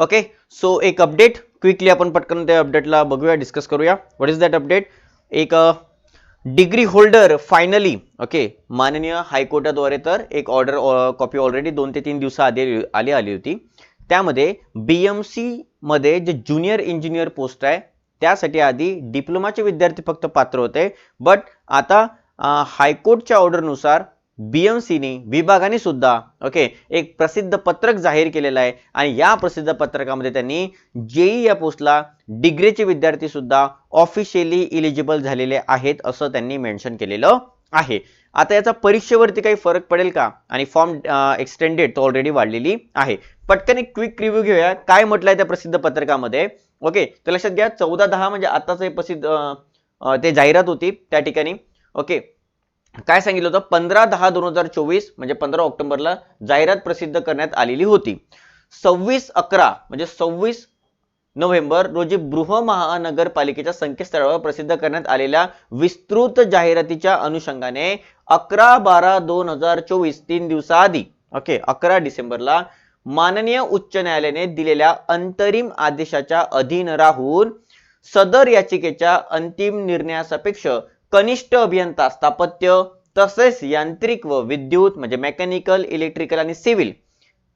okay so एक update quickly आपण पटकन त्या अपडेटला बघूया डिस्कस करूया. व्हॉट इज दॅट अपडेट एक डिग्री होल्डर फायनली ओके माननीय हायकोर्टाद्वारे तर एक ऑर्डर कॉपी ऑलरेडी दोन ते तीन दिवसाआधी आली आली होती. त्यामध्ये बी एम सीमध्ये जे ज्युनियर इंजिनियर पोस्ट आहे त्यासाठी आधी डिप्लोमाचे विद्यार्थी फक्त पात्र होते. बट आता uh, हायकोर्टच्या ऑर्डरनुसार बीएमसीनी विभागाने सुद्धा ओके एक प्रसिद्ध पत्रक जाहीर केलेलं आहे. आणि या प्रसिद्ध पत्रकामध्ये त्यांनी जेई या पोस्टला डिग्रीचे विद्यार्थी सुद्धा ऑफिशियली इलिजिबल झालेले आहेत असं त्यांनी मेन्शन केलेलं आहे. आता याचा परीक्षेवरती काही फरक पडेल का? आणि फॉर्म एक्सटेंडेड तो ऑलरेडी वाढलेली आहे. पटकन एक क्विक रिव्ह्यू घेऊया. काय म्हटलंय त्या प्रसिद्ध पत्रकामध्ये? ओके तर लक्षात घ्या चौदा दहा म्हणजे आताच हे प्रसिद्ध ते जाहिरात होती त्या ठिकाणी. ओके काय सांगितलं होतं? पंधरा दहा दोन हजार चोवीस म्हणजे पंधरा ऑक्टोबरला जाहिरात प्रसिद्ध करण्यात आलेली होती. सव्वीस अकरा म्हणजे सव्वीस नोव्हेंबर रोजी बृहमहानगरपालिकेच्या संकेतस्थळावर प्रसिद्ध करण्यात आलेल्या विस्तृत जाहिरातीच्या अनुषंगाने अकरा बारा दोन हजार चोवीस तीन दिवसाआधी ओके अकरा डिसेंबरला माननीय उच्च न्यायालयाने दिलेल्या अंतरिम आदेशाच्या अधीन राहून सदर याचिकेच्या अंतिम निर्णयासापेक्ष कनिष्ठ अभियंता स्थापत्य तसेच यांत्रिक व विद्युत म्हणजे मेकॅनिकल इलेक्ट्रिकल आणि सिव्हिल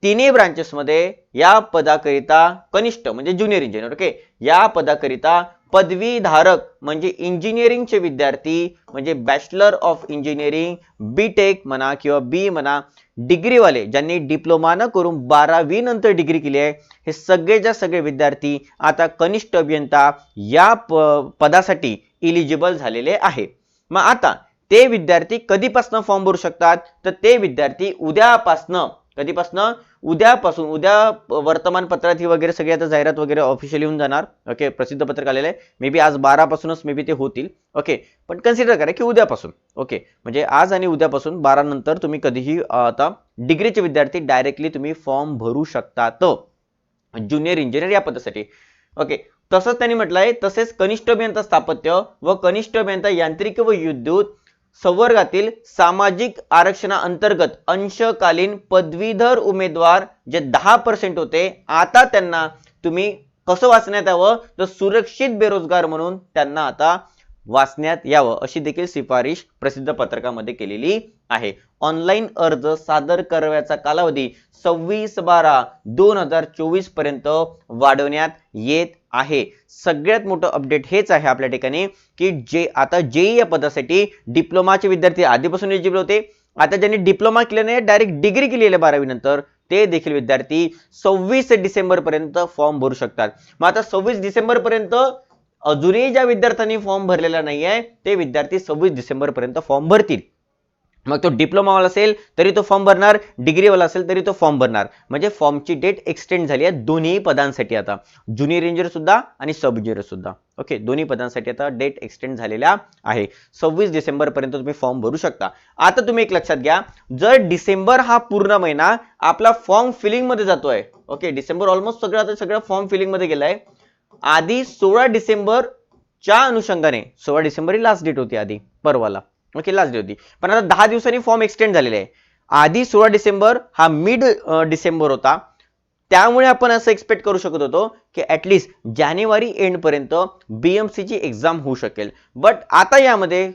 तिन्ही ब्रांचेस मध्ये या पदाकरिता कनिष्ठ म्हणजे ज्युनियर इंजिनियर ओके या पदाकरिता पदवीधारक म्हणजे इंजिनिअरिंगचे विद्यार्थी म्हणजे bachelor of engineering B tech म्हणा किंवा बी म्हणा डिग्रीवाले ज्यांनी डिप्लोमा न करून बारावी नंतर डिग्री केली आहे हे सगळेच्या सगळे विद्यार्थी आता कनिष्ठ अभियंता या प- पदासाठी इलिजिबल झालेले आहे. मग आता ते विद्यार्थी कधीपासनं फॉर्म भरू शकतात? तर ते विद्यार्थी उद्यापासनं कधीपासनं? उद्यापासून उद्या वर्तमानपत्रात ही वगैरे सगळी आता जाहिरात वगैरे ऑफिशियल येऊन जाणार. ओके प्रसिद्ध पत्रक आलेलं आहे. मे बी आज बारा पासूनच मे बी ते होतील. ओके पण कन्सिडर करा की उद्यापासून. ओके म्हणजे आज आणि उद्यापासून बारा नंतर तुम्ही कधीही आता डिग्रीचे विद्यार्थी डायरेक्टली तुम्ही फॉर्म भरू शकतात. ज्युनियर इंजिनियर या पदासाठी. ओके तसंच त्यांनी म्हटलंय तसेच कनिष्ठ अभियंता स्थापत्य व कनिष्ठ अभियंता यांत्रिक व विद्युत संवर्गातील सामाजिक आरक्षणाअंतर्गत अंशकालीन पदवीधर उमेदवार जे दहा पर्सेंट होते आता त्यांना तुम्ही कसं वाचण्यात यावं? तर सुरक्षित बेरोजगार म्हणून त्यांना आता वाचण्यात यावं अशी देखील शिफारिश प्रसिद्ध पत्रकामध्ये केलेली आहे. ऑनलाईन अर्ज सादर कराव्याचा कालावधी सव्वीस बारा दोन हजार चोवीसपर्यंत वाढवण्यात येत आहे. सगळ्यात मोठं अपडेट हेच आहे आपल्या ठिकाणी की जे आता जेई या पदासाठी डिप्लोमाचे विद्यार्थी आधीपासून एलिजिबल होते. आता ज्यांनी डिप्लोमा केलं नाही डायरेक्ट डिग्री केली आहे बारावी नंतर ते देखील विद्यार्थी सव्वीस डिसेंबर पर्यंत फॉर्म भरू शकतात. मग आता सव्वीस डिसेंबर पर्यंत अजूनही ज्या विद्यार्थ्यांनी फॉर्म भरलेला नाही आहे ते विद्यार्थी सव्वीस डिसेंबर पर्यंत फॉर्म भरतील. मग तो डिप्लोमावाला असेल तरी तो फॉर्म भरणार. डिग्रीवाला असेल तरी तो फॉर्म भरणार. म्हणजे फॉर्मची डेट एक्सटेंड झाली आहे दोन्ही पदांसाठी आता. ज्युनियर इंजिनियर सुद्धा आणि सब इंजिनियर सुद्धा. ओके दोन्ही पदांसाठी आता डेट एक्सटेंड झालेल्या आहे. सव्वीस डिसेंबरपर्यंत तुम्ही फॉर्म भरू शकता. आता तुम्ही एक लक्षात घ्या जर डिसेंबर हा पूर्ण महिना आपला फॉर्म फिलिंगमध्ये जातोय ओके डिसेंबर ऑलमोस्ट सगळं आता सगळं फॉर्म फिलिंगमध्ये गेलाय. आधी सोळा डिसेंबरच्या अनुषंगाने सोळा डिसेंबर ही लास्ट डेट होती आधी परवाला. ओके लास्ट डे होती. पण आता दहा दिवसांनी फॉर्म एक्सटेंड झालेला आहे. आधी सोळा डिसेंबर हा मिड डिसेंबर होता. त्यामुळे आपण असं एक्सपेक्ट करू शकत होतो की ऍटलिस्ट जानेवारी एंड पर्यंत सीची एक्झाम होऊ शकेल. बट आता यामध्ये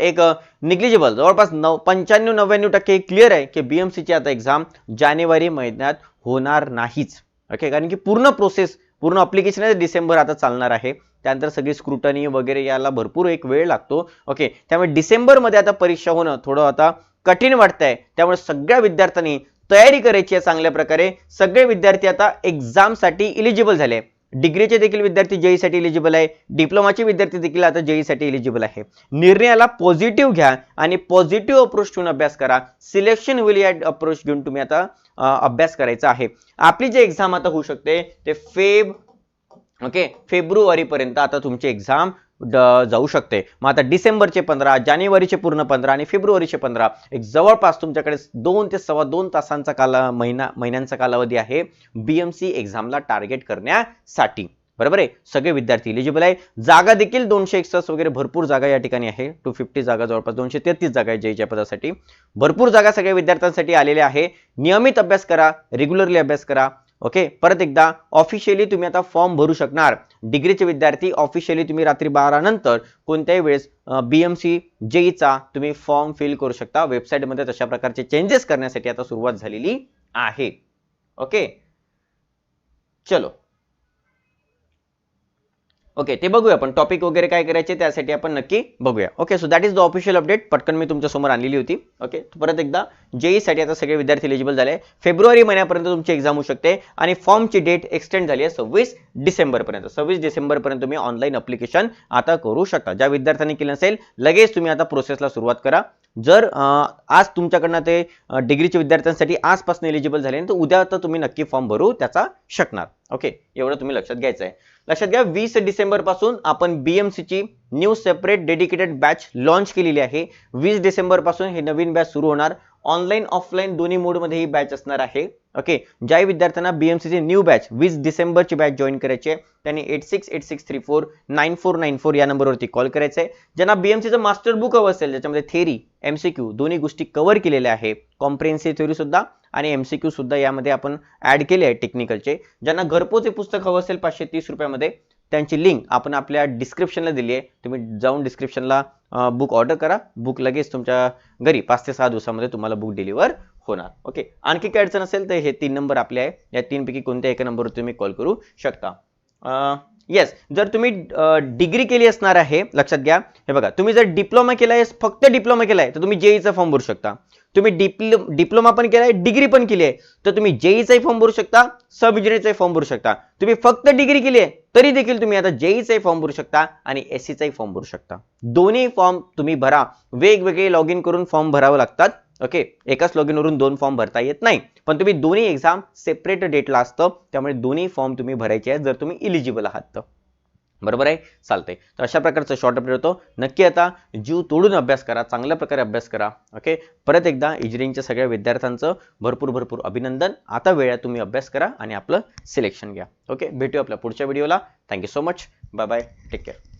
एक निग्लिजिबल जवळपास नऊ पंच्याण्णव नव्याण्णव टक्के क्लिअर आहे की बीएमसीची आता एक्झाम जानेवारी महिन्यात होणार नाहीच. ओके कारण की पूर्ण प्रोसेस पूर्ण अप्लिकेशन डिसेंबर आता चालणार आहे. त्यानंतर सगळी स्क्रुटनी वगैरे याला भरपूर एक वेळ लागतो. ओके त्यामुळे डिसेंबरमध्ये आता परीक्षा होणं थोडं आता कठीण वाटतंय. त्यामुळे सगळ्या विद्यार्थ्यांनी तयारी करायची आहे चांगल्या प्रकारे. सगळे विद्यार्थी आता एक्झामसाठी इलिजिबल झाले. डिग्रीचे देखील विद्यार्थी जेईसाठी इलिजिबल आहे. डिप्लोमाचे विद्यार्थी देखील आता जेईसाठी इलिजिबल आहे. निर्णयाला पॉझिटिव्ह घ्या आणि पॉझिटिव्ह अप्रोच ठेवून अभ्यास करा. सिलेक्शन विल या अप्रोच घेऊन तुम्ही आता अभ्यास करायचा आहे. आपली जी एक्झाम आता होऊ शकते ते फेब ओके? फेब्रुवारीपर्यंत आता तुमची एक्झाम जाऊ शकते. मग आता डिसेंबरचे पंधरा जानेवारीचे पूर्ण पंधरा आणि फेब्रुवारीचे पंधरा एक जवळपास तुमच्याकडे दोन ते सव्वा दोन तासांचा काला महिना महिन्यांचा कालावधी आहे बीएमसी एक्झामला टार्गेट करण्यासाठी. बरोबर आहे? सगळे विद्यार्थी इलिजिबल आहे. जागा देखील दोनशे एकसष्ट वगैरे भरपूर जागा या ठिकाणी आहे. टू फिफ्टी जागा जवळपास दोनशे तेहतीस जागा आहे जयच्या पदासाठी. भरपूर जागा सगळ्या विद्यार्थ्यांसाठी आलेल्या आहे. नियमित अभ्यास करा रेग्युलरली अभ्यास करा. ओके? परत एकदा ऑफिशियली तुम्ही आता फॉर्म भरू शकणार. डिग्रीचे विद्यार्थी ऑफिशियली तुम्ही रात्री बारा नंतर कोणत्याही वेळेस बीएमसी जेईचा तुम्ही फॉर्म फिल करू शकता. वेबसाईटमध्ये तशा प्रकारचे चेंजेस करण्यासाठी आता सुरुवात झालेली आहे. ओके? चलो. ओके ते बघूया. आपण टॉपिक वगैरे काय करायचे त्यासाठी आपण नक्की बघूया. Okay so that is the official update पटकन मी तुमच्यासमोर आणलेली होती. ओके परत एकदा जेईसाठी आता सगळे विद्यार्थी एलिजिबल झाले. फेब्रुवारी महिन्यापर्यंत तुमची एक्झाम होऊ शकते आणि फॉर्मची डेट एक्सटेंड झाली आहे सव्वीस डिसेंबर पर्यंत सव्वीस डिसेंबर पर्यंत तुम्ही ऑनलाईन अप्लिकेशन आता करू शकता. ज्या विद्यार्थ्यांनी केलं नसेल लगेच तुम्ही आता प्रोसेसला सुरुवात करा. जर आज तुमच्याकडनं ते डिग्रीच्या विद्यार्थ्यांसाठी आजपासून एलिजिबल झाले तर उद्या तर तुम्ही नक्की फॉर्म भरू त्याचा शकणार. ओके एवढं तुम्ही लक्षात घ्यायचं आहे लक्षात घ्या वीस डिसेंबरपासून आपण BMC ची new separate dedicated batch launch केलेली आहे. वीस डिसेंबरपासून हे नवीन बॅच सुरू होणार. ऑनलाईन ऑफलाईन दोन्ही मोडमध्ये ही बॅच असणार आहे. ओके ज्या विद्यार्थ्यांना BMC ची न्यू बॅच वीस डिसेंबरची बॅच जॉईन करायची आहे त्यांनी eight six eight six three four nine four nine four या नंबरवरती कॉल करायचा आहे. ज्यांना बीएमसीचं मास्टर बुक हवं असेल ज्याच्यामध्ये थेरी एमसीक्यू दोन्ही गोष्टी कव्हर केलेल्या आहे कॉम्प्रिहेन्सिव्ह थेरी सुद्धा आणि एमसीक्यू सुद्धा यामध्ये आपण ऍड केले आहे टेक्निकलचे ज्यांना घरपोच हे पुस्तक हवं असेल पाचशे तीस रुपयामध्ये त्यांची लिंक आपण आपल्या डिस्क्रिप्शनला दिली आहे. तुम्ही जाऊन डिस्क्रिप्शनला बुक ऑर्डर करा. बुक लगेच तुमच्या घरी पाच ते सहा दिवसामध्ये तुम्हाला बुक डिलिव्हर होणार. ओके आणखी काय अडचण असेल तर हे तीन नंबर आपले आहे. या तीनपैकी कोणत्या एका नंबरवर तुम्ही कॉल करू शकता. येस जर तुम्ही डिग्री केली असणार आहे लक्षात घ्या. हे बघा तुम्ही जर डिप्लोमा केला आहे फक्त डिप्लोमा केला आहे तर तुम्ही जेईचा फॉर्म भरू शकता. तुम्ही डिप्लो डिप्लोमा पण केलाय डिग्री पण केली आहे तर तुम्ही जेईचाही फॉर्म भरू शकता सब इंजिनियरचाही फॉर्म भरू शकता. तुम्ही फक्त डिग्री केली आहे तरी देखील तुम्ही आता जेईचाही फॉर्म भरू शकता आणि एस सीचाही फॉर्म भरू शकता. दोन्ही फॉर्म तुम्ही भरा. वेगवेगळे लॉग इन करून फॉर्म भरावं लागतात. ओके एकाच लॉग वरून दोन फॉर्म भरता येत नाही. पण तुम्ही दोन्ही एक्झाम सेपरेट डेटला असतं. त्यामुळे दोन्ही फॉर्म तुम्ही भरायचे आहेत जर तुम्ही इलिजिबल आहात तर. बरोबर आहे? चालतंय. तर अशा प्रकारचं शॉर्ट अपडेट होतो. नक्की आता जीव तोडून अभ्यास करा. चांगल्या प्रकारे अभ्यास करा. ओके परत एकदा इंजिनिअरिंगच्या सगळ्या विद्यार्थ्यांचं भरपूर भरपूर अभिनंदन. आता वेळात तुम्ही अभ्यास करा आणि आपलं सिलेक्शन घ्या. ओके भेटूया आपल्या पुढच्या व्हिडिओला thank you so much bye bye take care